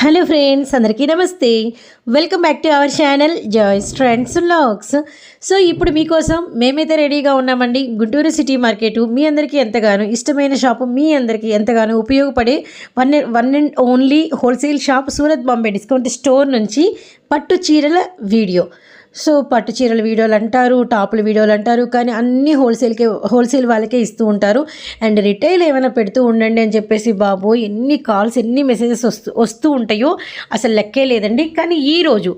Hello friends అందరికీ నమస్తే. Welcome back to our channel joys trends logs so ఇప్పుడు మీకోసం మేమైతే రెడీగా ఉన్నామండి. గుంటూరు సిటీ మార్కెట్ మీ అందరికీ ఎంతగానో ఇష్టమైన షాపు మీ అందరికీ ఎంతగానో ఉపయోగపడే one one and only wholesale shop Surat Bombay discount store నుంచి పట్టు చీరల వీడియో. సో పట్టు చీరల వీడియోలు అంటారు టాపుల వీడియోలు అంటారు కానీ అన్నీ హోల్సేల్కే హోల్సేల్ వాళ్ళకే ఇస్తూ ఉంటారు. అండ్ రిటైల్ ఏమైనా పెడుతూ ఉండండి అని చెప్పేసి బాబు ఎన్ని కాల్స్ ఎన్ని మెసేజెస్ వస్తూ వస్తూ ఉంటాయో అసలు లెక్కే లేదండి. కానీ ఈరోజు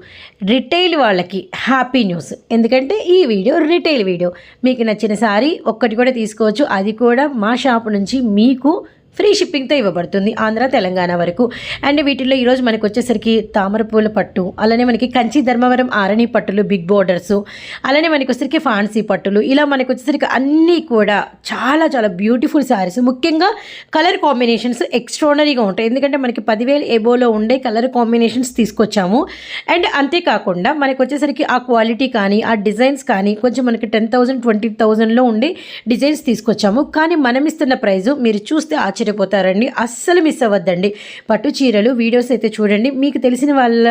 రిటైల్ వాళ్ళకి హ్యాపీ న్యూస్. ఎందుకంటే ఈ వీడియో రిటైల్ వీడియో. మీకు నచ్చిన సారీ ఒక్కటి కూడా తీసుకోవచ్చు. అది కూడా మా షాప్ నుంచి మీకు ఫ్రీ షిప్పింగ్తో ఇవ్వబడుతుంది ఆంధ్ర తెలంగాణ వరకు. అండ్ వీటిల్లో ఈరోజు మనకు వచ్చేసరికి తామర పూల పట్టు అలానే మనకి కంచి ధర్మవరం ఆరణి పట్టులు బిగ్ బోర్డర్స్ అలానే మనకు వచ్చేసరికి ఫాన్సీ పట్టులు. ఇలా మనకు వచ్చేసరికి అన్నీ కూడా చాలా చాలా బ్యూటిఫుల్ శారీస్. ముఖ్యంగా కలర్ కాంబినేషన్స్ ఎక్స్ట్రాడనరీగా ఉంటాయి. ఎందుకంటే మనకి పదివేలు ఎబోలో ఉండే కలర్ కాంబినేషన్స్ తీసుకొచ్చాము. అండ్ అంతేకాకుండా మనకు వచ్చేసరికి ఆ క్వాలిటీ కానీ ఆ డిజైన్స్ కానీ కొంచెం మనకి టెన్ థౌసండ్ ట్వంటీ థౌజండ్లో ఉండే డిజైన్స్ తీసుకొచ్చాము. కానీ మనం ఇస్తున్న ప్రైజు మీరు చూస్తే ఆశ్చర్యపోతారండి అస్సలు మిస్ అవ్వద్దండి. పట్టు చీరలు వీడియోస్ అయితే చూడండి. మీకు తెలిసిన వాళ్ళ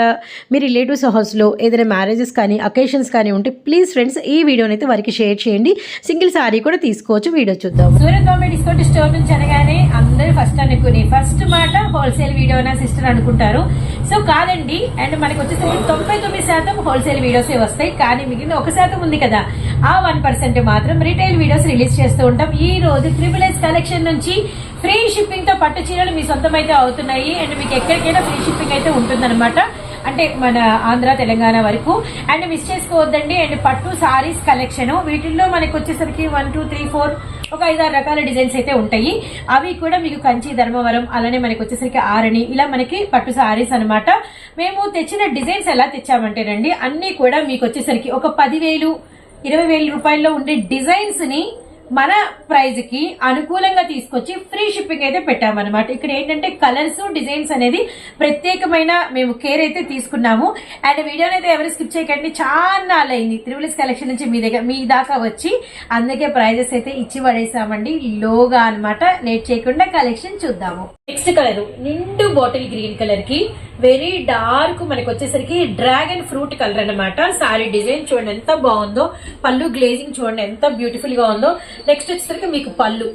మీ రిలేటివ్స్ హౌస్లో ఏదైనా మ్యారేజెస్ కానీ అకేషన్స్ కానీ ఉంటే ప్లీజ్ ఫ్రెండ్స్ ఈ వీడియోని అయితే వారికి షేర్ చేయండి. సింగిల్ సారీ కూడా తీసుకోవచ్చు. వీడియో చూద్దాం. సూర్య బాంబే డిస్కౌంట్ స్టోర్ నుంచి అనగానే అందరూ ఫస్ట్ అనుకుని ఫస్ట్ మాట హోల్సేల్ వీడియో నా సిస్టర్ అనుకుంటారు. సో కాదండి. అండ్ మనకి వచ్చేసరికి తొంభై తొమ్మిది శాతం హోల్సేల్ వీడియోస్ వస్తాయి. కానీ మిగిలిన ఒక శాతం ఉంది కదా. ఆ వన్ పర్సెంట్ మాత్రం రిటైల్ వీడియోస్ రిలీజ్ చేస్తూ ఉంటాం. ఈ రోజు ట్రిపుల్ ఎస్ కలెక్షన్ నుంచి ఫ్రీ షిప్పింగ్తో పట్టు చీరలు మీ సొంతం అయితే అవుతున్నాయి. అండ్ మీకు ఎక్కడికైనా ఫ్రీ షిప్పింగ్ అయితే ఉంటుందన్నమాట. అంటే మన ఆంధ్ర తెలంగాణ వరకు. అండ్ మిస్ చేసుకోవద్దండి. అండ్ పట్టు సారీస్ కలెక్షన్ వీటిల్లో మనకు వచ్చేసరికి వన్ టూ త్రీ ఫోర్ ఒక ఐదారు రకాల డిజైన్స్ అయితే ఉంటాయి. అవి కూడా మీకు కంచి ధర్మవరం అలానే మనకు వచ్చేసరికి ఆరణి. ఇలా మనకి పట్టు సారీస్ అన్నమాట. మేము తెచ్చిన డిజైన్స్ ఎలా తెచ్చామంటేనండి అన్ని కూడా మీకు వచ్చేసరికి ఒక పదివేలు ఇరవై వేల రూపాయల్లో ఉండే డిజైన్స్ని మన ప్రైజ్కి అనుకూలంగా తీసుకొచ్చి ఫ్రీ షిప్పింగ్ అయితే పెట్టామన్నమాట. ఇక్కడ ఏంటంటే కలర్స్ డిజైన్స్ అనేది ప్రత్యేకమైన మేము కేర్ అయితే తీసుకున్నాము. అండ్ వీడియోని అయితే ఎవరు స్కిప్ చేయకండి. చాలా అయింది త్రిబుల్స్ కలెక్షన్ నుంచి మీ దగ్గర మీ దాకా వచ్చి అందుకే ప్రైజెస్ అయితే ఇచ్చి పడేసామండి. లోగా అన్నమాట. లేట్ చేయకుండా కలెక్షన్ చూద్దాము. నెక్స్ట్ కలర్ నిండు బాటిల్ గ్రీన్ కలర్కి వెరీ డార్క్ మనకి వచ్చేసరికి డ్రాగన్ ఫ్రూట్ కలర్ అన్నమాట. సారీ డిజైన్ చూడండి ఎంత బాగుందో. పళ్ళు గ్లేజింగ్ చూడండి ఎంత బ్యూటిఫుల్గా ఉందో. నెక్స్ట్ వచ్చేసరికి మీకు పళ్ళు.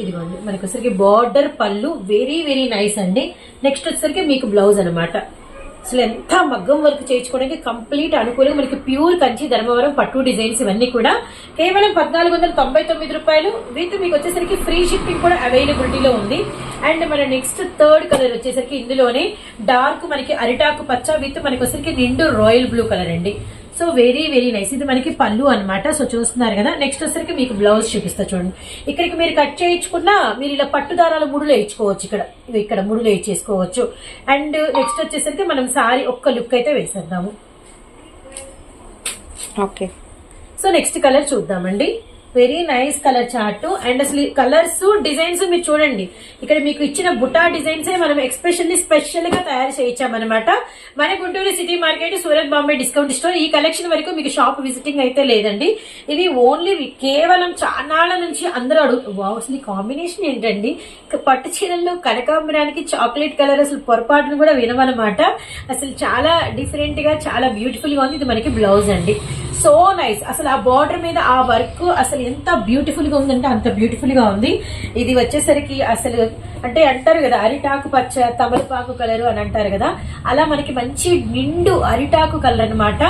ఇదిగోండి మనకి వచ్చేసరికి బార్డర్ పళ్ళు. వెరీ వెరీ నైస్ అండి. నెక్స్ట్ వచ్చేసరికి మీకు బ్లౌజ్ అన్నమాట. అసలు ఎంత మగ్గం వర్క్ చేయించుకోవడానికి కంప్లీట్ అనుకూలంగా మనకి ప్యూర్ కంచి ధర్మవరం పట్టు డిజైన్స్ ఇవన్నీ కూడా. కేవలం పద్నాలుగు వందల తొంభై తొమ్మిది రూపాయలు. విత్ మీకు వచ్చేసరికి ఫ్రీ షిప్పింగ్ కూడా అవైలబిలిటీలో ఉంది. అండ్ మన నెక్స్ట్ థర్డ్ కలర్ వచ్చేసరికి ఇందులోనే డార్క్ మనకి అరిటాకు పచ్చ విత్ మనకి వచ్చేసరికి నిండు రాయల్ బ్లూ కలర్ అండి. సో వెరీ వెరీ నైస్ ఇది మనకి పళ్ళు అన్నమాట. సో చూస్తున్నారు కదా. నెక్స్ట్ వచ్చేసరికి మీకు బ్లౌజ్ చూపిస్తా చూడండి. ఇక్కడికి మీరు కట్ చేయించుకున్నా మీరు ఇలా పట్టు దారాల ముడులు వేయించుకోవచ్చు ఇక్కడ. ఇక్కడ ముడులు వేయించేసుకోవచ్చు. అండ్ నెక్స్ట్ వచ్చేసరికి మనం సారీ ఒక్క లుక్ అయితే వేసేద్దాము. ఓకే సో నెక్స్ట్ కలర్ చూద్దామండి. Very nice colour chart and అసలు కలర్స్ డిజైన్స్ మీరు చూడండి. ఇక్కడ మీకు ఇచ్చిన బుటా డిజైన్స్ మనం ఎక్స్పెషల్లీ స్పెషల్గా తయారు చేయించామన్నమాట. మన Guntur city market Surat Bombay discount store ఈ కలెక్షన్ వరకు మీకు షాప్ విజిటింగ్ అయితే లేదండి. ఇది ఓన్లీ కేవలం చానాళ్ళ నుంచి అందరూ అడుగు అసలు ఈ కాంబినేషన్ ఏంటండి? పట్టు చీరల్లో కనకాంబరానికి చాక్లెట్ కలర్ అసలు పొరపాటును కూడా వినమనమాట అసలు చాలా డిఫరెంట్గా చాలా బ్యూటిఫుల్గా ఉంది. ఇది మనకి బ్లౌజ్ అండి. సో నైస్ అసలు ఆ బార్డర్ మీద ఆ వర్క్ అసలు ఎంత బ్యూటిఫుల్గా ఉందంటే అంత బ్యూటిఫుల్గా ఉంది. ఇది వచ్చేసరికి అసలు అంటే అంటారు కదా అరిటాకు పచ్చ తమలపాకు కలర్ అని అంటారు కదా. అలా మనకి మంచి నిండు అరిటాకు కలర్ అనమాట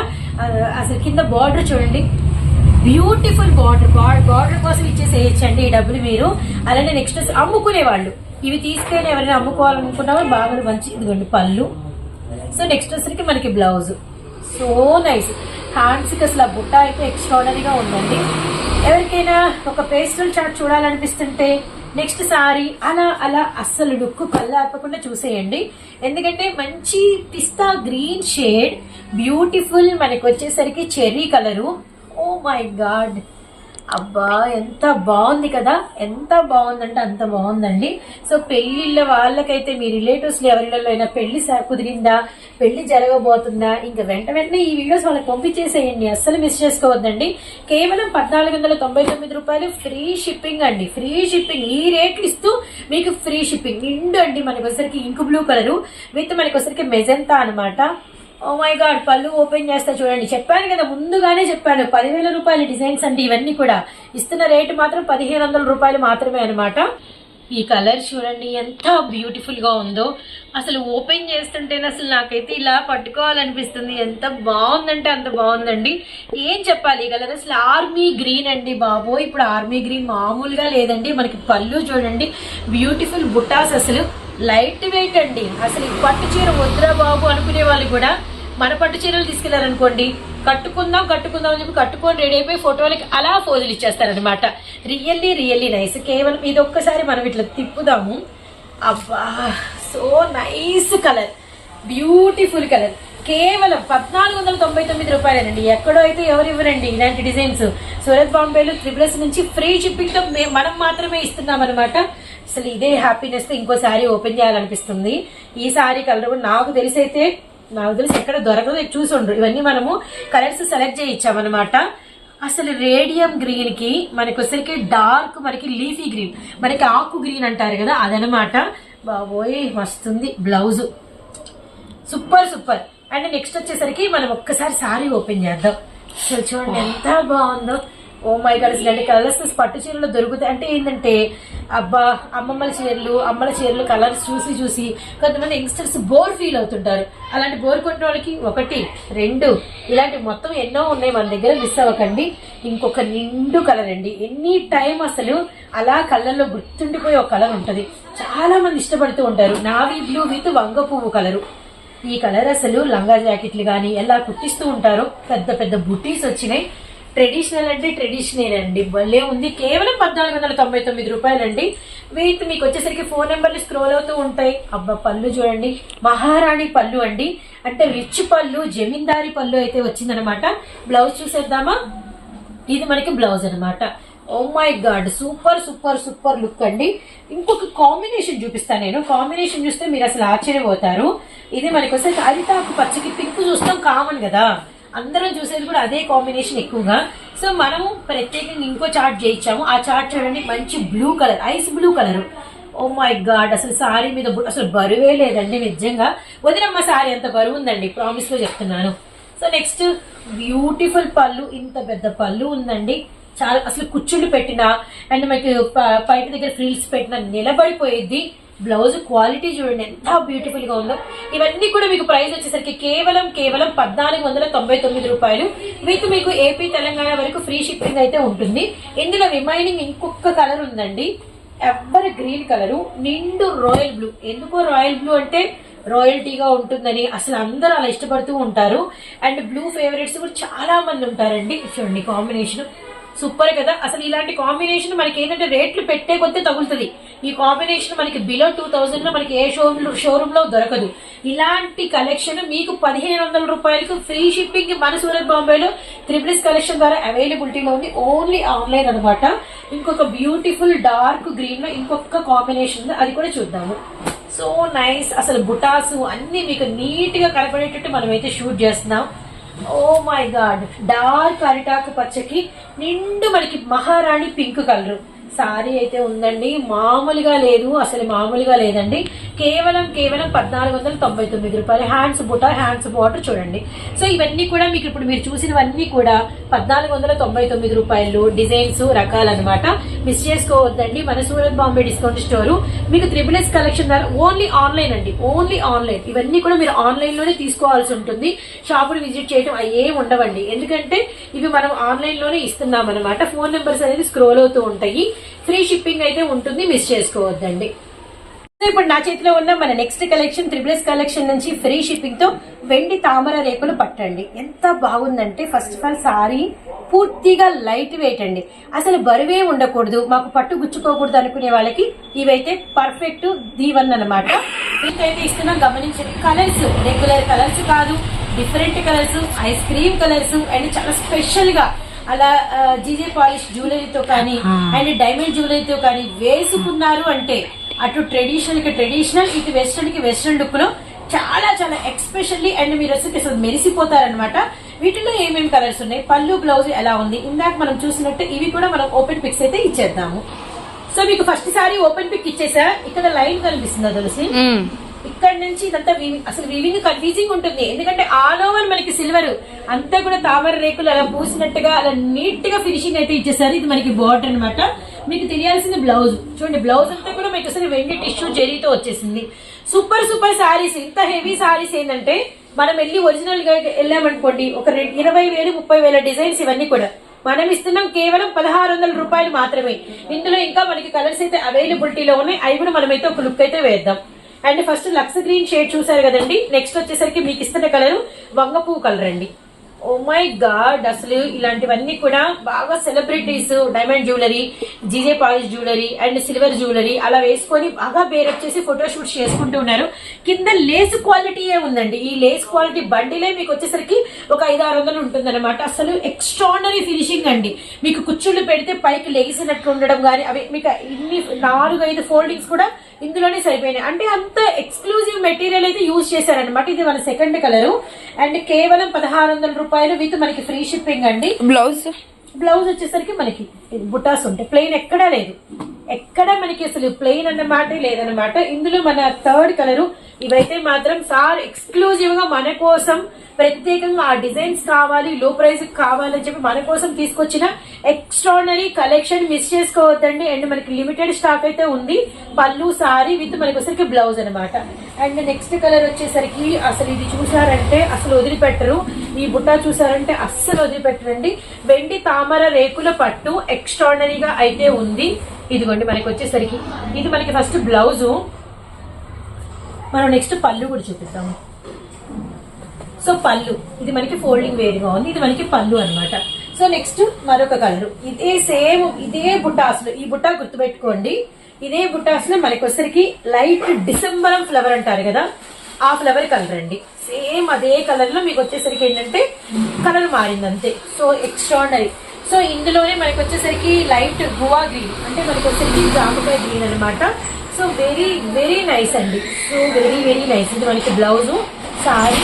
అసలు కింద బార్డర్ చూడండి. బ్యూటిఫుల్ బార్డర్ బార్డర్ కోసం ఇచ్చేసేయచ్చండి ఈ డబ్బులు మీరు. అలానే నెక్స్ట్ అమ్ముకునే వాళ్ళు ఇవి తీసుకెళ్ళి ఎవరైనా అమ్ముకోవాలనుకున్నావా బాగా మంచి ఇదిగోండి పళ్ళు. సో నెక్స్ట్ వచ్చరికి మనకి బ్లౌజ్ సో నైస్ హ్యాండ్స్కి అసలు ఆ బుట్ట అయితే ఎక్స్ట్రాడనరీగా ఉందండి. ఎవరికైనా ఒక పేస్టల్ చార్ట్ చూడాలనిపిస్తుంటే నెక్స్ట్ సారీ అలా అలా అస్సలు లుక్ కల్లాపకుండా చూసేయండి. ఎందుకంటే మంచి పిస్తా గ్రీన్ షేడ్ బ్యూటిఫుల్ మనకు వచ్చేసరికి cherry colour oh my god అబ్బా ఎంత బాగుంది కదా. ఎంత బాగుందంటే అంత బాగుందండి. సో పెళ్ళిళ్ళ వాళ్ళకైతే మీ రిలేటివ్స్లో ఎవరిళ్ళలో అయినా పెళ్ళి కుదిరిందా? పెళ్ళి జరగబోతుందా? ఇంకా వెంట వెంటనే ఈ వీడియోస్ వాళ్ళకి పంపించేసేయండి. అస్సలు మిస్ చేసుకోవద్దండి. కేవలం పద్నాలుగు వందల తొంభై తొమ్మిది రూపాయలు ఫ్రీ షిప్పింగ్ అండి. Free shipping. ఈ రేట్లు ఇస్తూ మీకు ఫ్రీ షిప్పింగ్. నిండు అండి మనకొసరికి ఇంకు బ్లూ కలరు. విత్ మనకొసరికి వచ్చరికి మెజంతా అనమాట ఓ మై గాడ్ పళ్ళు ఓపెన్ చేస్తా చూడండి. చెప్పాను కదా ముందుగానే చెప్పాను. పదివేల రూపాయల డిజైన్స్ అండి ఇవన్నీ కూడా. ఇస్తున్న రేటు మాత్రం పదిహేను వందల రూపాయలు మాత్రమే అనమాట ఈ కలర్ చూడండి ఎంత బ్యూటిఫుల్గా ఉందో. అసలు ఓపెన్ చేస్తుంటేనే అసలు నాకైతే ఇలా పట్టుకోవాలనిపిస్తుంది. ఎంత బాగుందంటే అంత బాగుందండి. ఏం చెప్పాలి? ఈ కలర్ అసలు ఆర్మీ గ్రీన్ అండి బాబో. ఇప్పుడు ఆర్మీ గ్రీన్ మామూలుగా లేదండి. మనకి పళ్ళు చూడండి బ్యూటిఫుల్ బుటాస్ అసలు. లైట్ వెయిట్ అండి. అసలు పట్టు చీర వద్దురా బాబు అనుకునే వాళ్ళు కూడా మన పట్టు చీరలు తీసుకెళ్ళారనుకోండి కట్టుకుందాం కట్టుకుందాం అని చెప్పి కట్టుకొని రెడీ అయిపోయి ఫోటోలకి అలా ఫోజులు ఇచ్చేస్తారనమాట రియల్లీ రియల్లీ నైస్ కేవలం ఇది ఒక్కసారి మనం ఇట్లా తిప్పుదాము. అబ్బా so nice colour beautiful colour కేవలం పద్నాలుగు వందల తొంభై తొమ్మిది రూపాయలేనండి. ఎక్కడో అయితే ఎవరు ఇవ్వరండి ఇలాంటి డిజైన్స్ సూరత్ బాంబేలో త్రిబులస్ నుంచి ఫ్రీ షిప్పింగ్తో మనం మాత్రమే ఇస్తున్నాం అనమాట అసలు ఇదే హ్యాపీనెస్ ఇంకో సారీ ఓపెన్ చేయాలనిపిస్తుంది. ఈ సారీ కలర్ నాకు తెలిసైతే నాకు తెలిసి ఎక్కడ దొరకదు చూసి ఉండరు. ఇవన్నీ మనము కలర్స్ సెలెక్ట్ చేయి ఇచ్చామన్నమాట. అసలు రేడియం గ్రీన్కి మనకి వచ్చరికి డార్క్ మనకి లీఫీ గ్రీన్ మనకి ఆకు గ్రీన్ అంటారు కదా అదనమాట బాబోయ్ మస్తుంది. Blouse super super and next వచ్చేసరికి మనం ఒక్కసారి సారీ ఓపెన్ చేద్దాం. అసలు చూడండి ఎంత బాగుందో. ఓ మై గాడ్ ఇలాంటి కలర్స్ పట్టు చీరలు దొరుకుతాయి. అంటే ఏంటంటే అబ్బా అమ్మమ్మల చీరలు అమ్మల చీరలు కలర్స్ చూసి చూసి కొంతమంది యంగ్స్టర్స్ బోర్ ఫీల్ అవుతుంటారు. అలాంటి బోర్ కొట్టిన వాళ్ళకి ఒకటి రెండు ఇలాంటి మొత్తం ఎన్నో ఉన్నాయి మన దగ్గర మిస్ అవ్వకండి. ఇంకొక నిండు కలర్ అండి. ఎనీ టైం అసలు అలా కళ్ళల్లో గుర్తుండిపోయే ఒక కలర్ ఉంటుంది. చాలా మంది ఇష్టపడుతూ ఉంటారు. నావీ బ్లూ విత్ వంగ పువ్వు కలరు ఈ కలర్ అసలు లంగా జాకెట్లు కానీ ఎలా కుట్టిస్తూ ఉంటారో పెద్ద పెద్ద బుటీస్ వచ్చినాయి. ట్రెడిషనల్ అంటే ట్రెడిషనల్ అండి. భలే ఉంది. కేవలం పద్నాలుగు వందల తొంభై తొమ్మిది రూపాయలండి. వీటి మీకు వచ్చేసరికి ఫోన్ నెంబర్లు స్క్రోల్ అవుతూ ఉంటాయి. అబ్బా పళ్ళు చూడండి. మహారాణి పళ్ళు అండి. అంటే రిచ్ పళ్ళు జమీందారి పళ్ళు అయితే వచ్చిందనమాట. బ్లౌజ్ చూసేద్దామా? ఇది మనకి బ్లౌజ్ అనమాట ఓ my god super super super look అండి. ఇంకొక కాంబినేషన్ చూపిస్తాను నేను. కాంబినేషన్ చూస్తే మీరు అసలు ఆశ్చర్యపోతారు. ఇది మనకి వస్తే అరిటాకు పచ్చకి పింక్ చూస్తాం కామన్ కదా. అందరం చూసేది కూడా అదే కాంబినేషన్ ఎక్కువగా. సో మనము ప్రత్యేకంగా ఇంకో చార్ట్ చేయించాము. ఆ చార్ట్ చూడండి మంచి blue colour ice blue colour oh my god అసలు సారీ మీద అసలు బరువే లేదండి నిజంగా. వదినమ్మ సారీ అంత బరువు ఉందండి ప్రామిస్లో చెప్తున్నాను. సో నెక్స్ట్ బ్యూటిఫుల్ పళ్ళు ఇంత పెద్ద పళ్ళు ఉందండి. చాలా అసలు కుచ్చుళ్ళు పెట్టిన అండ్ మనకి ప- పైట దగ్గర ఫ్రిల్స్ పెట్టిన నిలబడిపోయేది బ్లౌజ్ క్వాలిటీ చూడండి ఎంత బ్యూటిఫుల్గా ఉందో. ఇవన్నీ కూడా మీకు ప్రైస్ వచ్చేసరికి కేవలం కేవలం పద్నాలుగు వందల తొంభై తొమ్మిది రూపాయలు. విత్ మీకు ఏపీ తెలంగాణ వరకు ఫ్రీ షిప్పింగ్ అయితే ఉంటుంది. ఇందులో రిమైనింగ్ ఇంకొక కలర్ ఉందండి. ఎవరి గ్రీన్ కలరు నిండు రాయల్ బ్లూ ఎందుకో రాయల్ బ్లూ అంటే రాయల్టీగా ఉంటుందని అసలు అందరూ అలా ఇష్టపడుతూ ఉంటారు. అండ్ బ్లూ ఫేవరెట్స్ కూడా చాలా మంది ఉంటారండి. చూడండి కాంబినేషన్ సూపర్ కదా. అసలు ఇలాంటి కాంబినేషన్ మనకి ఏంటంటే రేట్లు పెట్టే కొద్దీ తగులుతుంది. ఈ కాంబినేషన్ మనకి బిలో టూ థౌజండ్లో మనకి ఏ షోరూమ్ షోరూమ్లో దొరకదు. ఇలాంటి కలెక్షన్ మీకు పదిహేను వందల రూపాయలకు ఫ్రీ షిప్పింగ్ మన సూరత్ బాంబేలో త్రిపుల్స్ కలెక్షన్ ద్వారా అవైలబిలిటీలో ఉంది. ఓన్లీ ఆన్లైన్ అనమాట ఇంకొక బ్యూటిఫుల్ డార్క్ గ్రీన్లో ఇంకొక కాంబినేషన్ ఉంది. అది కూడా చూద్దాము. సో నైస్ అసలు బుటాసు అన్ని మీకు నీట్గా కనపడేటట్టు మనమైతే షూట్ చేస్తున్నాం. ఓ మై గాడ్ డార్క్ అరిటాకు పచ్చకి నిండు మనకి మహారాణి పింక్ కలర్ సారీ అయితే ఉందండి. మామూలుగా లేదు అసలు మామూలుగా లేదండి. కేవలం కేవలం పద్నాలుగు వందల తొంభై తొమ్మిది రూపాయలు. హ్యాండ్స్ బుట హ్యాండ్స్ బార్డర్ చూడండి. సో ఇవన్నీ కూడా మీకు ఇప్పుడు మీరు చూసినవన్నీ కూడా పద్నాలుగు వందల తొంభై తొమ్మిది రూపాయలు డిజైన్స్ రకాలన్నమాట. మిస్ చేసుకోవద్దండి. మన సూరత్ బాంబే డిస్కౌంట్ స్టోర్. మీకు త్రిబుల్ ఎస్ కలెక్షన్ ద్వారా ఓన్లీ ఆన్లైన్ అండి. Only online. ఇవన్నీ కూడా మీరు ఆన్లైన్లోనే తీసుకోవాల్సి ఉంటుంది. షాపును విజిట్ చేయడం అవి ఏం ఉండవండి. ఎందుకంటే ఇవి మనం ఆన్లైన్లోనే ఇస్తున్నాం అనమాట ఫోన్ నెంబర్స్ అనేది స్క్రోల్ అవుతూ ఉంటాయి. ఫ్రీ షిప్పింగ్ అయితే ఉంటుంది మిస్ చేసుకోవద్దండి. సో ఇప్పుడు నా చేతిలో ఉన్న మన next collection triple S collection నుంచి ఫ్రీ షిప్పింగ్తో వెండి తామర రేకులు పట్టండి. ఎంత బాగుందంటే ఫస్ట్ ఆఫ్ ఆల్ సారీ పూర్తిగా లైట్ వెయిట్ అండి. అసలు బరువే ఉండకూడదు మాకు పట్టు గుచ్చుకోకూడదు అనుకునే వాళ్ళకి ఇవైతే పర్ఫెక్ట్ దీవన్ అనమాట వీటైతే ఇస్తున్నాం గమనించండి కలర్స్ రెగ్యులర్ కలర్స్ కాదు different colours ice cream colours and చాలా స్పెషల్గా అలా జీజే పాలిష్ జ్యువెలరీతో కానీ అండ్ డైమండ్ జ్యువెలరీతో కానీ వేసుకున్నారు అంటే అటు ట్రెడిషనల్కి ట్రెడిషనల్ ఇటు వెస్ట్రన్కి వెస్ట్రన్ లుక్లో చాలా చాలా ఎక్స్పెషల్లీ అండ్ మీరు అసలు అసలు మెరిసిపోతారనమాట వీటిలో ఏమేమి కలర్స్ ఉన్నాయి? పళ్ళు బ్లౌజ్ ఎలా ఉంది? ఇందాక మనం చూసినట్టు ఇవి కూడా మనం ఓపెన్ పిక్స్ అయితే ఇచ్చేద్దాము. సో మీకు ఫస్ట్ సారి ఓపెన్ పిక్ ఇచ్చేసా? ఇక్కడ లైన్ కనిపిస్తుందా తులసి? ఇక్కడ నుంచి ఇదంతా వీవింగ్ అసలు వీవింగ్ కన్ఫ్యూజింగ్ ఉంటుంది ఎందుకంటే ఆల్ ఓవర్ మనకి సిల్వర్ అంతా కూడా తామర రేకులు అలా పూసినట్టుగా అలా నీట్గా ఫినిషింగ్ అయితే ఇచ్చేసారు. ఇది మనకి బార్డర్ అన్నమాట. మీకు తెలియాల్సింది బ్లౌజ్. చూడండి బ్లౌజ్ అంతా కూడా మీకు అసలు వెండి టిష్యూ జెరీతో వచ్చేసింది. Super super saris. ఇంత హెవీ సారీస్ ఏంటంటే మనం వెళ్ళి ఒరిజినల్గా వెళ్ళామనుకోండి ఒక ఇరవై వేలు ముప్పై వేల డిజైన్స్ ఇవన్నీ కూడా. మనం ఇస్తున్నాం కేవలం పదహారు వందల రూపాయలు మాత్రమే. ఇందులో ఇంకా మనకి కలర్స్ అయితే అవైలబిలిటీలో ఉన్నాయి. అవి కూడా మనమైతే ఒక లుక్ అయితే వేద్దాం. And first luxe green shade చూసారు కదండి. నెక్స్ట్ వచ్చేసరికి మీకు ఇస్తున్న కలర్ వంగపూ కలర్ అండి. ఓ మై గాడ్ అసలు ఇలాంటివన్నీ కూడా బాగా celebrities diamond jewellery G J polish jewellery and silver jewellery అలా వేసుకొని బాగా బేరప్ చేసి ఫోటో చేసుకుంటూ ఉన్నారు. కింద లేస్ క్వాలిటీయే ఉందండి. ఈ లేస్ క్వాలిటీ బండిలే మీకు వచ్చేసరికి ఒక ఐదు ఆరు వందలు ఉంటుందన్నమాట. అసలు ఎక్స్ట్రానరీ ఫినిషింగ్ అండి. మీకు కుచ్చుళ్ళు పెడితే పైకి లేసినట్లు ఉండడం కానీ అవి మీకు ఇన్ని నాలుగు ఐదు ఫోల్డింగ్స్ కూడా ఇందులోనే సరిపోయినాయి. అంటే అంత ఎక్స్క్లూజివ్ మెటీరియల్ అయితే యూజ్ చేశారనమాట ఇది మన సెకండ్ కలర్ అండ్ కేవలం పదహారు వందల రూపాయలు విత్ మనకి ఫ్రీ షిప్పింగ్ అండి. బ్లౌజ్? బ్లౌజ్ వచ్చేసరికి మనకి బుటాస్ ఉంటాయి. ప్లెయిన్ ఎక్కడా లేదు. ఎక్కడ మనకి అసలు ప్లెయిన్ అన్నమాట లేదన్నమాట. ఇందులో మన థర్డ్ కలరు ఇవైతే మాత్రం సార్ ఎక్స్క్లూజివ్గా మన కోసం ప్రత్యేకంగా ఆ డిజైన్స్ కావాలి లో ప్రైస్ కావాలని చెప్పి మన కోసం తీసుకొచ్చిన ఎక్స్ట్రాడనరీ కలెక్షన్ మిస్ చేసుకోవద్దండి. అండ్ మనకి లిమిటెడ్ స్టాక్ అయితే ఉంది. పళ్ళు సారీ విత్ మనకి వచ్చరికి బ్లౌజ్ అనమాట అండ్ నెక్స్ట్ కలర్ వచ్చేసరికి అసలు ఇది చూసారంటే అసలు వదిలిపెట్టరు. ఈ బుట్ట చూసారంటే అస్సలు వదిలిపెట్టరండి. వెండి తామర రేకుల పట్టు ఎక్స్ట్రాడనరీగా అయితే ఉంది. ఇదిగోండి మనకి వచ్చేసరికి. ఇది మనకి ఫస్ట్ బ్లౌజు మనం నెక్స్ట్ పళ్ళు కూడా చూపిద్దాము సో పళ్ళు. ఇది మనకి ఫోల్డింగ్ వేరుగా ఉంది. ఇది మనకి పళ్ళు అనమాట సో నెక్స్ట్ మరొక కలర్ ఇదే సేమ్ ఇదే బుట్టాసులు ఈ బుట్ట గుర్తుపెట్టుకోండి. ఇదే బుట్టాసులు మనకి వచ్చరికి లైట్ డిసెంబరం ఫ్లవర్ అంటారు కదా ఆ ఫ్లవర్ కలర్ అండి. సేమ్ అదే కలర్లో మీకు వచ్చేసరికి ఏంటంటే కలర్ మారింది అంతే సో ఎక్స్ట్రాడనరీ సో ఇందులోనే మనకి వచ్చేసరికి లైట్ గువా గ్రీన్ అంటే మనకి వచ్చేసరికి జామకాయ గ్రీన్ అనమాట సో వెరీ వెరీ నైస్ అండి. So very very nice. ఇది మనకి బ్లౌజ్ సారీ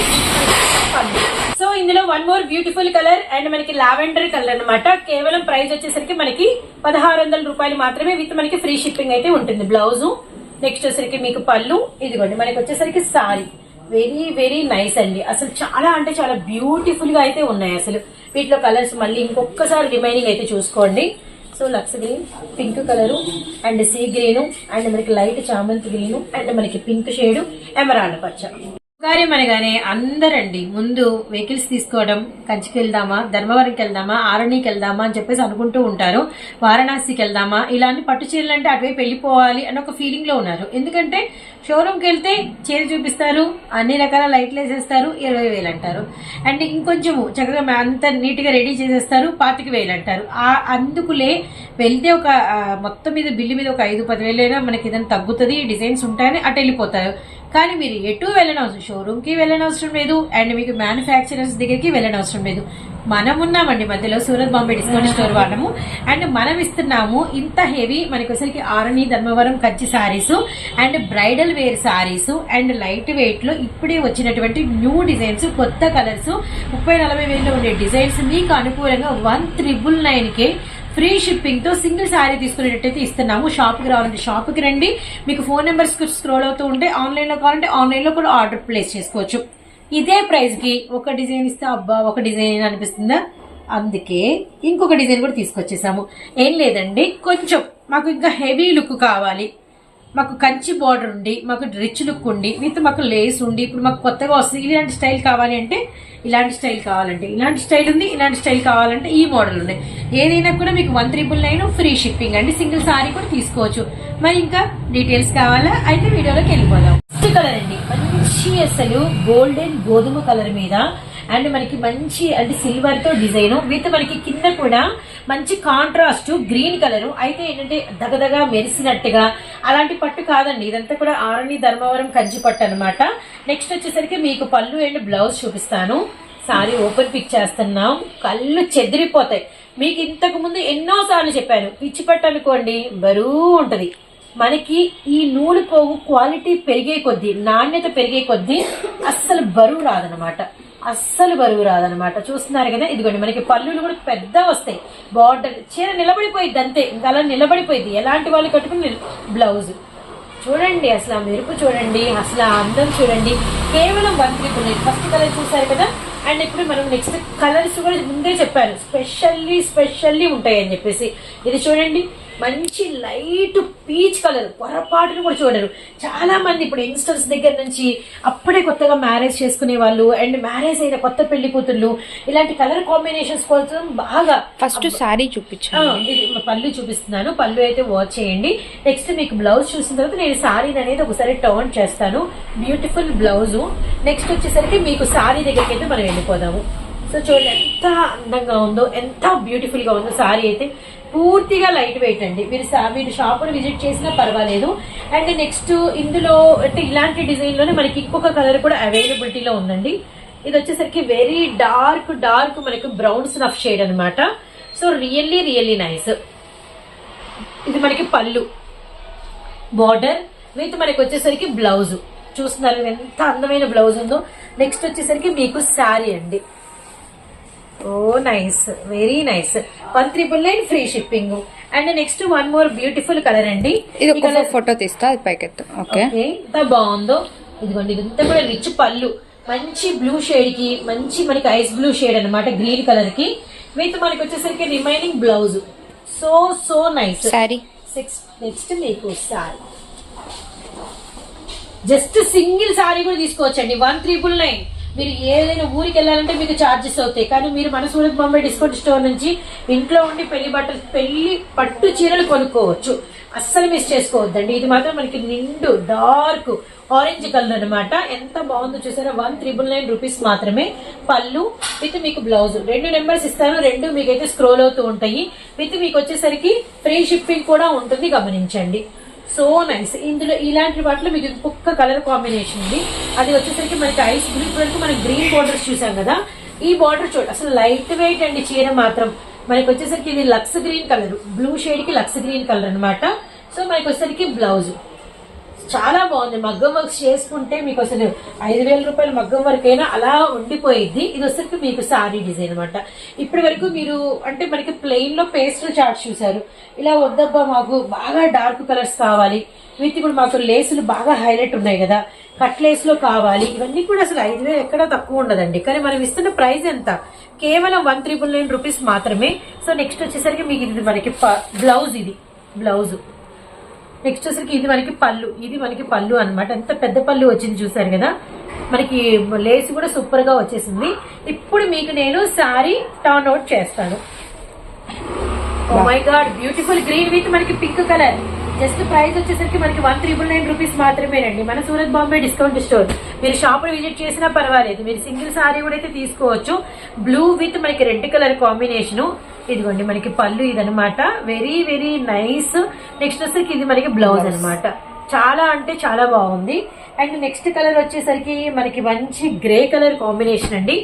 సో ఇందులో one more beautiful colour and మనకి లావెండర్ కలర్ అనమాట కేవలం ప్రైస్ వచ్చేసరికి మనకి పదహారు వందల రూపాయలు మాత్రమే విత్ మనకి ఫ్రీ షిప్పింగ్ అయితే ఉంటుంది బ్లౌజ్. నెక్స్ట్ వచ్చేసరికి మీకు పళ్ళు ఇదిగోండి మనకి వచ్చేసరికి సారీ. వెరీ వెరీ నైస్ అండి. అసలు చాలా అంటే చాలా బ్యూటిఫుల్గా అయితే ఉన్నాయి అసలు. వీటిలో కలర్స్ మళ్ళీ ఇంకొకసారి రిమైనింగ్ అయితే చూసుకోండి. So luxe green pink colour and sea green and మనకి లైట్ చామంతి గ్రీను అండ్ మనకి పింక్ షేడు ఎమరాల్డ్ పచ్చ. కార్యం అనగానే అందరండి ముందు వెహికల్స్ తీసుకోవడం కంచికి వెళ్దామా ధర్మవరంకి వెళ్దామా ఆరణికి వెళ్దామా అని చెప్పేసి అనుకుంటూ ఉంటారు. వారణాసికి వెళ్దామా ఇలాంటి పట్టు చీరలు అంటే అటువైపు వెళ్ళిపోవాలి అని ఒక ఫీలింగ్లో ఉన్నారు. ఎందుకంటే షోరూమ్కి వెళ్తే చీర చూపిస్తారు అన్ని రకాల లైట్లు వేసేస్తారు ఇరవై వేలు అంటారు. అండ్ ఇంకొంచెము చక్కగా అంత నీట్గా రెడీ చేసేస్తారు పాతిక వేలు అంటారు. ఆ అందుకులే వెళ్తే ఒక మొత్తం మీద బిల్లు మీద ఒక ఐదు పది వేలైనా మనకి ఏదైనా తగ్గుతుంది డిజైన్స్ ఉంటాయని అటు వెళ్ళిపోతారు. కానీ మీరు ఎటు వెళ్ళనవసరం షోరూమ్కి వెళ్ళనవసరం లేదు. అండ్ మీకు మ్యానుఫ్యాక్చరర్స్ దగ్గరికి వెళ్ళనవసరం లేదు. మనం ఉన్నామండి మధ్యలో సూరత్ బాంబే డిస్కౌంట్ స్టోర్ వాళ్ళము. అండ్ మనం ఇస్తున్నాము ఇంత హెవీ మనకి వచ్చరికి Arani Dharmavaram Kanchi saris and bridal wear saris and light వెయిట్లో ఇప్పుడే వచ్చినటువంటి న్యూ డిజైన్స్ కొత్త కలర్స్ ముప్పై నలభై వేలలో ఉండే డిజైన్స్ మీకు అనుకూలంగా వన్ త్రిబుల్ నైన్ కే ఫ్రీ షిప్పింగ్తో సింగిల్ శారీ తీసుకునేటట్టయితే ఇస్తున్నాము. షాప్కి రావాలంటే షాప్కి రండి. మీకు ఫోన్ నెంబర్స్ స్క్రోల్ అవుతూ ఉంటే ఆన్లైన్లో కావాలంటే ఆన్లైన్లో కూడా ఆర్డర్ ప్లేస్ చేసుకోవచ్చు. ఇదే ప్రైస్కి ఒక డిజైన్ ఇస్తే అబ్బా ఒక డిజైన్ అనిపిస్తుందా? అందుకే ఇంకొక డిజైన్ కూడా తీసుకొచ్చేసాము. ఏం లేదండి. కొంచెం మాకు ఇంకా హెవీ లుక్ కావాలి. మాకు కంచి బార్డర్ ఉండి మాకు రిచ్ లుక్ ఉండి విత్ మాకు లేస్ ఉండి ఇప్పుడు మాకు కొత్తగా వస్తుంది. ఇలాంటి స్టైల్ కావాలి అంటే ఇలాంటి స్టైల్ కావాలంటే ఇలాంటి స్టైల్ ఉంది ఇలాంటి స్టైల్ కావాలంటే ఈ మోడల్ ఉన్నాయి ఏదైనా కూడా మీకు one triple nine free shipping అండి. సింగిల్ సారీ కూడా తీసుకోవచ్చు. మరి ఇంకా డీటెయిల్స్ కావాలా? అయితే వీడియోలోకి వెళ్ళిపోదాం. ఫస్ట్ కలర్ అండి. మంచి అసలు గోల్డెన్ గోధుమ కలర్ మీద. అండ్ మనకి మంచి అంటే సిల్వర్తో డిజైన్ విత్ మనకి కింద కూడా మంచి కాంట్రాస్ట్ గ్రీన్ కలర్ అయితే ఏంటంటే దగదగా మెరిసినట్టుగా అలాంటి పట్టు కాదండి. ఇదంతా కూడా ఆరణి ధర్మవరం కంచి పట్టు అనమాట నెక్స్ట్ వచ్చేసరికి మీకు పళ్ళు అండ్ బ్లౌజ్ చూపిస్తాను. సారీ ఓపెన్ పిక్ చేస్తున్నాం. కళ్ళు చెదిరిపోతాయి. మీకు ఇంతకు ముందు ఎన్నో సార్లు చెప్పాను. పిచ్చి పట్టనుకోండి బరువు ఉంటుంది. మనకి ఈ నూలు పోగు క్వాలిటీ పెరిగే కొద్దీ నాణ్యత పెరిగే కొద్దీ అస్సలు బరువు రాదనమాట అస్సలు బరువు రాదనమాట చూస్తున్నారు కదా? ఇదిగోండి మనకి పళ్ళులు కూడా పెద్ద వస్తాయి. బార్డర్ చీర నిలబడిపోయింది అంతే. ఇంకా అలా నిలబడిపోయింది ఎలాంటి వాళ్ళు కట్టుకుని బ్లౌజ్. చూడండి అసలు ఆ మెరుపు చూడండి అసలు ఆ అందం చూడండి. కేవలం వన్ త్రిపుల్ ఉన్నాయి ఫస్ట్ కలర్ చూసారు కదా? అండ్ ఇప్పుడు మనం నెక్స్ట్ కలర్స్ కూడా ముందే చెప్పాను స్పెషల్లీ స్పెషల్లీ ఉంటాయి అని చెప్పేసి. ఇది చూడండి. మంచి లైట్ పీచ్ కలర్ పొరపాటును కూడా చూడరు. చాలా మంది ఇప్పుడు యంగ్స్టర్స్ దగ్గర నుంచి అప్పుడే కొత్తగా మ్యారేజ్ చేసుకునే వాళ్ళు అండ్ మ్యారేజ్ అయిన కొత్త పెళ్ళి కూతుర్లు ఇలాంటి కలర్ కాంబినేషన్స్ కోసం బాగా ఫస్ట్ ఇది మా పళ్ళు చూపిస్తున్నాను. పళ్ళు అయితే వాచ్ చేయండి. నెక్స్ట్ మీకు బ్లౌజ్ చూసిన తర్వాత నేను సారీ అనేది ఒకసారి టర్న్ చేస్తాను. బ్యూటిఫుల్ బ్లౌజ్ నెక్స్ట్ వచ్చేసరికి మీకు సారీ దగ్గరికి అయితే మనం వెళ్ళిపోదాము. సో చూడండి ఎంత అందంగా ఉందో ఎంత బ్యూటిఫుల్గా ఉందో సారీ అయితే పూర్తిగా లైట్ వెయిట్ అండి. మీరు సా- మీరు షాప్ను విజిట్ చేసినా పర్వాలేదు. అండ్ నెక్స్ట్ ఇందులో అంటే ఇలాంటి డిజైన్లోనే మనకి ఇంకొక కలర్ కూడా అవైలబిలిటీలో ఉందండి. ఇది వచ్చేసరికి వెరీ డార్క్ డార్క్ మనకి బ్రౌన్ స్నఫ్ షేడ్ అనమాట సో రియల్లీ రియల్లీ నైస్ ఇది మనకి పళ్ళు. బార్డర్ విత్ మనకి వచ్చేసరికి బ్లౌజ్ చూస్తున్నారు ఎంత అందమైన బ్లౌజ్ ఉందో. నెక్స్ట్ వచ్చేసరికి మీకు శారీ అండి. ఓ nice. Very nice. One triple nine free shipping. And next one more beautiful colour అండి. ఇది ఒక ఫోటో తీస్తా పైకెత్తు ఓకే. ఎంత బాగుందో. ఇదిగోండి ఇదంతా కూడా రిచ్ పళ్ళు. మంచి బ్లూ షేడ్కి మంచి మనకి ఐస్ బ్లూ షేడ్ అన్నమాట గ్రీన్ కలర్కి విత్ మనకి వచ్చేసరికి remaining blouse. So so nice. Sari six next మీకు సారీ జస్ట్ సింగిల్ సారీ కూడా తీసుకోవచ్చండి. One triple nine. మీరు ఏదైనా ఊరికి వెళ్ళాలంటే మీకు ఛార్జెస్ అవుతాయి. కానీ మీరు మన సూరత్ బొంబాయి డిస్కౌంట్ స్టోర్ నుంచి ఇంట్లో ఉండి పెళ్ళి బట్టలు పెళ్ళి పట్టు చీరలు కొనుక్కోవచ్చు. అస్సలు మిస్ చేసుకోవద్దండి. ఇది మాత్రం మనకి నిండు డార్క్ ఆరెంజ్ కలర్ అన్నమాట. ఎంత బాగుందో చూసారా? వన్ త్రిబుల్ నైన్ రూపీస్ మాత్రమే. పళ్ళు విత్ మీకు బ్లౌజ్ రెండు నెంబర్స్ ఇస్తాను. రెండు మీకైతే స్క్రోల్ అవుతూ ఉంటాయి. విత్ మీకు వచ్చేసరికి ఫ్రీ షిప్పింగ్ కూడా ఉంటుంది. గమనించండి. సో నైస్ ఇందులో ఇలాంటి వాటిలో మీకు ఇంకొక కలర్ కాంబినేషన్ ఉంది. అది వచ్చేసరికి మనకి ఐస్ బ్లూ వరకు మనం గ్రీన్ బార్డర్స్ చూసాం కదా. ఈ బార్డర్ చూడ అసలు లైట్ వెయిట్ అండి చీర మాత్రం. మనకి వచ్చేసరికి ఇది లక్స్ గ్రీన్ కలర్ బ్లూ షేడ్కి లక్స్ గ్రీన్ కలర్ అన్నమాట. సో మనకి వచ్చేసరికి బ్లౌజ్ చాలా బాగుంది. మగ్గం వర్క్ చేసుకుంటే మీకు అసలు ఐదు వేల రూపాయల మగ్గం వర్క్ అయినా అలా ఉండిపోయింది ఇది వచ్చరికి మీకు సారీ డిజైన్ అనమాట ఇప్పటి వరకు మీరు అంటే మనకి ప్లెయిన్లో పేస్టల్ చార్ట్ చూసారు ఇలా వద్దబ్బా మాకు బాగా డార్క్ కలర్స్ కావాలి. విత్ ఇప్పుడు మాకు లేసులు బాగా హైలైట్ ఉన్నాయి కదా. కట్ లేస్లో కావాలి. ఇవన్నీ కూడా అసలు ఐదు వేలు ఎక్కడ తక్కువ ఉండదండి. కానీ మనం ఇస్తున్న ప్రైస్ ఎంత? కేవలం వన్ త్రిబుల్ నైన్ రూపీస్ మాత్రమే. సో నెక్స్ట్ వచ్చేసరికి మీకు ఇది మనకి బ్లౌజ్ ఇది. బ్లౌజ్ నెక్స్ట్ వచ్చరికి ఇది మనకి పళ్ళు. ఇది మనకి పళ్ళు అన్నమాట. ఎంత పెద్ద పళ్ళు వచ్చింది చూసారు కదా? మనకి లేస్ కూడా సూపర్గా వచ్చేసింది. ఇప్పుడు మీకు నేను సారీ టర్న్ అవుట్ చేస్తాను. My god beautiful green with మనకి పింక్ కలర్ జస్ట్ ప్రైస్ వచ్చేసరికి మనకి వన్ త్రిబుల్ నైన్ రూపీస్ మాత్రమేనండి. మన సూరత్ బాంబే డిస్కౌంట్ స్టోర్ మీరు షాప్ విజిట్ చేసినా పర్వాలేదు. మీరు సింగిల్ సారీ కూడా అయితే తీసుకోవచ్చు. బ్లూ విత్ మనకి రెడ్ కలర్ కాంబినేషన్ ఇదిగోండి మనకి పళ్ళు ఇదనమాట వెరీ వెరీ నైస్ నెక్స్ట్ వచ్చేసరికి ఇది మనకి బ్లౌజ్ అన్నమాట. చాలా అంటే చాలా బాగుంది. అండ్ నెక్స్ట్ కలర్ వచ్చేసరికి మనకి మంచి గ్రే కలర్ కాంబినేషన్ అండి.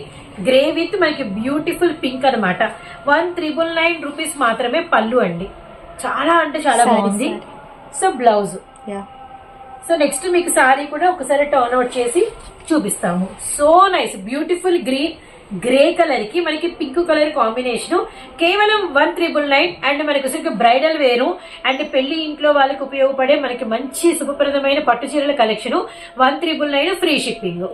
గ్రే విత్ మనకి బ్యూటిఫుల్ పింక్ అన్నమాట. వన్ త్రిబుల్ నైన్ రూపీస్ మాత్రమే పళ్ళు అండి. చాలా అంటే చాలా బాగుంది. So blouse yeah so next మీకు సారీ కూడా ఒకసారి టర్న్ అవుట్ చేసి చూపిస్తాము. So nice beautiful green grey కలర్కి మనకి పింక్ కలర్ కాంబినేషన్ కేవలం వన్ త్రిబుల్ నైన్ అండ్ మనకి వచ్చరికి బ్రైడల్ వేరు. అండ్ పెళ్ళి ఇంట్లో వాళ్ళకి ఉపయోగపడే మనకి మంచి శుభప్రదమైన పట్టు చీరల collection one triple nine free shipping